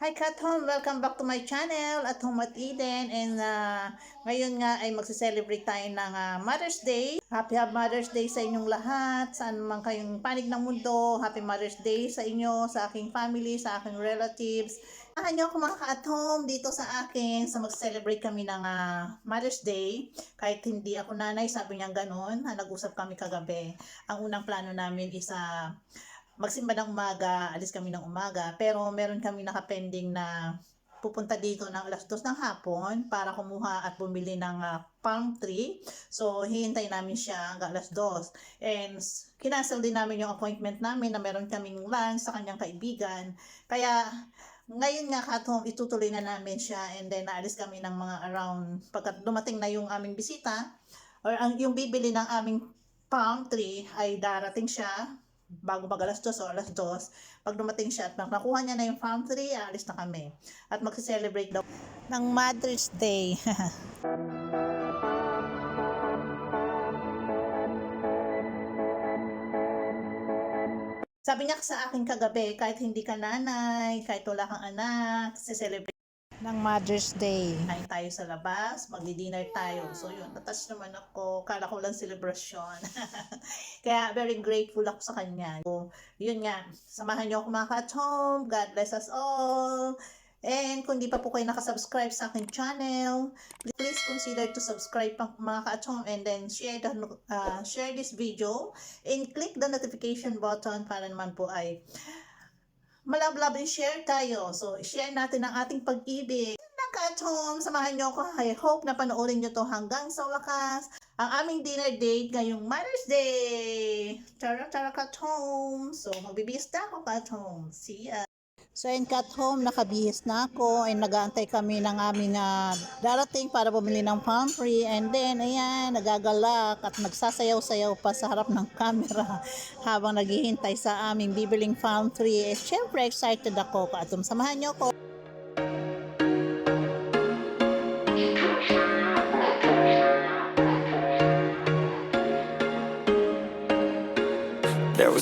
Hi Kat Home! Welcome back to my channel at Home at Eden and uh, ngayon nga ay magse-celebrate tayo ng uh, Mother's Day. Happy Mother's Day sa inyong lahat, saan man kayong panig ng mundo. Happy Mother's Day sa inyo, sa aking family, sa aking relatives. Samahan niyo ako mga ka-at home dito sa akin sa mag-celebrate kami ng uh, Mother's Day. Kahit hindi ako nanay, sabi niya ganun. Nag-usap kami kagabi. Ang unang plano namin is uh, magsimba ng umaga, alis kami ng umaga, pero meron kami nakapending na pupunta dito ng alas 2 ng hapon para kumuha at bumili ng ah, palm tree. So, hihintay namin siya hanggang alas 2. And kinancel din namin yung appointment namin na meron kaming lunch sa kanyang kaibigan. Kaya, ngayon nga at itutuloy na namin siya and then naalis kami ng mga around, pagkat dumating na yung aming bisita, or ang, yung bibili ng aming palm tree ay darating siya bago mag alas 2 o alas 2, pag dumating siya at pag nakuha niya na yung palm tree, alis na kami. At mag-celebrate daw ng Mother's Day. Sabi niya sa akin kagabi, kahit hindi ka nanay, kahit wala kang anak, celebrate ng Mother's Day. Kain tayo sa labas, magdi-dinner tayo. So yun, natouch naman ako. Kala ko lang celebration. Kaya very grateful ako sa kanya. So, yun nga, samahan niyo ako mga ka-at. God bless us all. And kung di pa po kayo nakasubscribe sa aking channel, please consider to subscribe pa mga ka-at home and then share, the, uh, share this video and click the notification button para naman po ay malablab and share tayo. So, share natin ang ating pag-ibig. Mga ka-at home, samahan niyo ako. I hope na panoorin niyo to hanggang sa wakas. Ang aming dinner date ngayong Mother's Day. Tara, tara ka-at home. So, magbibihis na ako ka-at home. See ya. So, in cut home, nakabihis na ako and nag-aantay kami ng aming ah, darating para bumili ng palm tree and then, ayan, nagagalak at nagsasayaw-sayaw pa sa harap ng camera habang naghihintay sa aming bibiling palm tree. Eh, syempre, excited ako. Kaatom, samahan niyo ako.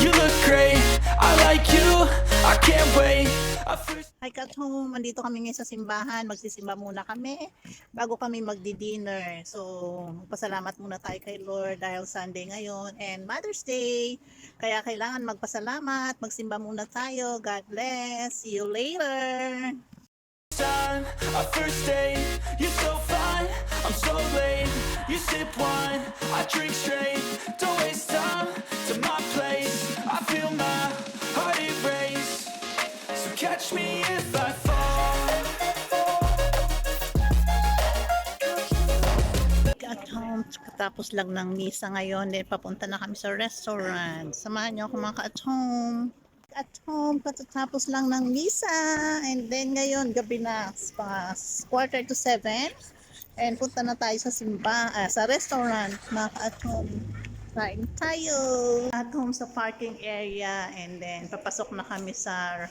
you look great I like you, I can't wait I first Hi cut home, andito kami ngayon sa simbahan. Magsisimba muna kami bago kami magdi-dinner. So, magpasalamat muna tayo kay Lord dahil Sunday ngayon and Mother's Day. Kaya kailangan magpasalamat, magsimba muna tayo. God bless. See you later. Time, our first date You're so fine, I'm so late You sip wine, I drink straight Don't waste time. To my place I feel my heart erase. So catch me if I fall. At home, katapos lang ng misa ngayon, then papunta na kami sa restaurant. Samahan niyo ako mga ka-at home. At home, katatapos lang ng misa. And then ngayon, gabi na, pa quarter to seven. And punta na tayo sa simba, ah, sa restaurant, mga ka-at home. Kain tayo. At home sa parking area. And then, papasok na kami sa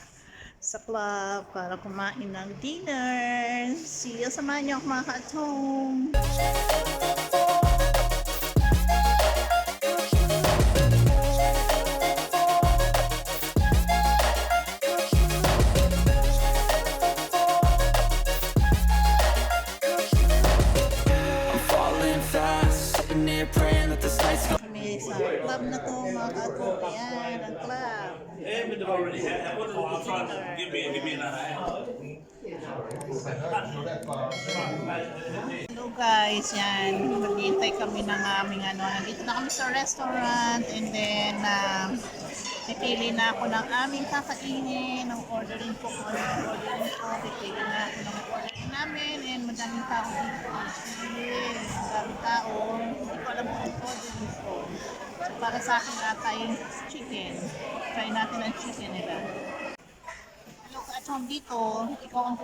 sa club para kumain ng dinner. See you, samahan niyo ako mga ka-at home. Sitting here praying that this night's gonna Kami sa club na to, mga ka-at home. Ayan, ang club. Eh, but they've already had that. What is I'm trying to give me, give me another. Hello guys, yan. Maghihintay kami ng aming ano. Nandito na kami sa restaurant and then uh, pipili na ako ng aming kakainin. Ang ordering ko ano yung ordering ko. Pipili na ako ng ordering namin and madaming tao dito. Sige, madaming tao. Hindi ko alam kung ano ko. So para sa akin ata yung chicken. Try natin ang chicken nila. Hello, at home dito, ikaw ang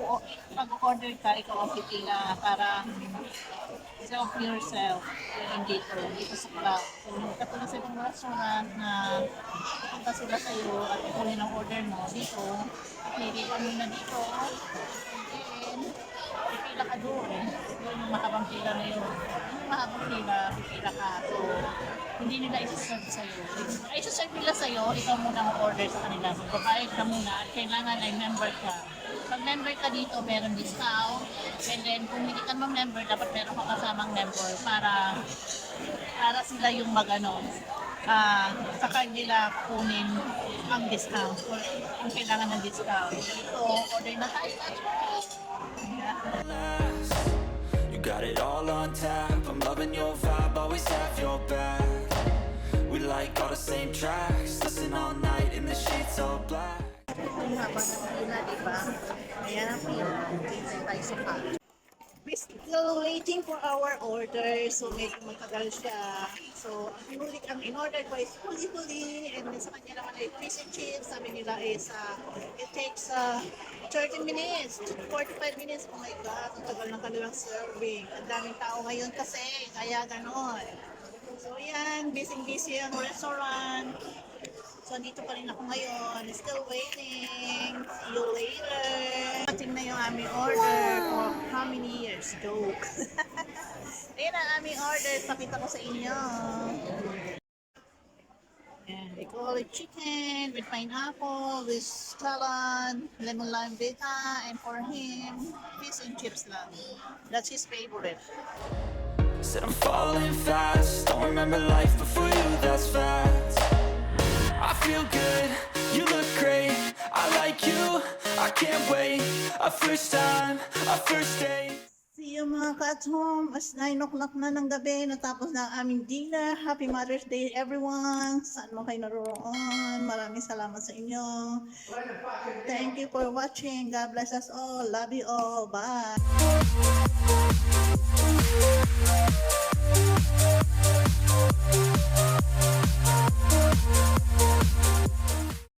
pag-order ka, ikaw ang pipila para self yourself yung dito, dito sa club. So, katulad sa ibang restaurant na pupunta sila sa iyo at kukunin ang order mo dito, pili ka muna dito, and then, pipila ka doon. Yun yung mahabang pila na yun. Mahabang pila, pipila ka. So, hindi nila isuserve sa'yo. Ay, isuserve nila sa'yo, ikaw muna mag-order sa kanila. Magbabayad ka muna at kailangan ay member ka. Pag member ka dito, meron discount. And then, kung hindi ka member, dapat meron ka kasamang member para para sila yung magano ah sa kanila kunin ang discount or kung kailangan ng discount. So, order na tayo. Yeah. Got it all on tap. I'm loving your vibe, always have your back. We like all the same tracks. Listen all night in the sheets all black. Still waiting for our order. So, medyo matagal siya. So, ang huli ang in-order ko is huli-huli. And then sa kanya naman ay fish and chips. Sabi nila is uh, it takes uh, 30 minutes to 45 minutes. Oh my God, ang tagal ng kanilang serving. Ang daming tao ngayon kasi. Kaya ganon. So, yan. Busy-busy ang restaurant. So, dito pa rin ako ngayon. Still waiting. See you later. Ating na yung aming order for how many years? Joke. Ayan ang aming order. Pakita ko sa inyo. And they call it chicken with pineapple, with salad, lemon lime beta, and for him, fish and chips lang. That's his favorite. Said I'm falling fast. Don't remember life before you, that's fact. I feel good, you look great I like you, I can't wait A first time, a first date See you mga ka-at home. As 9 o'clock na ng gabi, natapos na ang aming dinner. Happy Mother's Day everyone! Saan mo kayo naroon? Maraming salamat sa inyo. Thank you for watching. God bless us all. Love you all. Bye!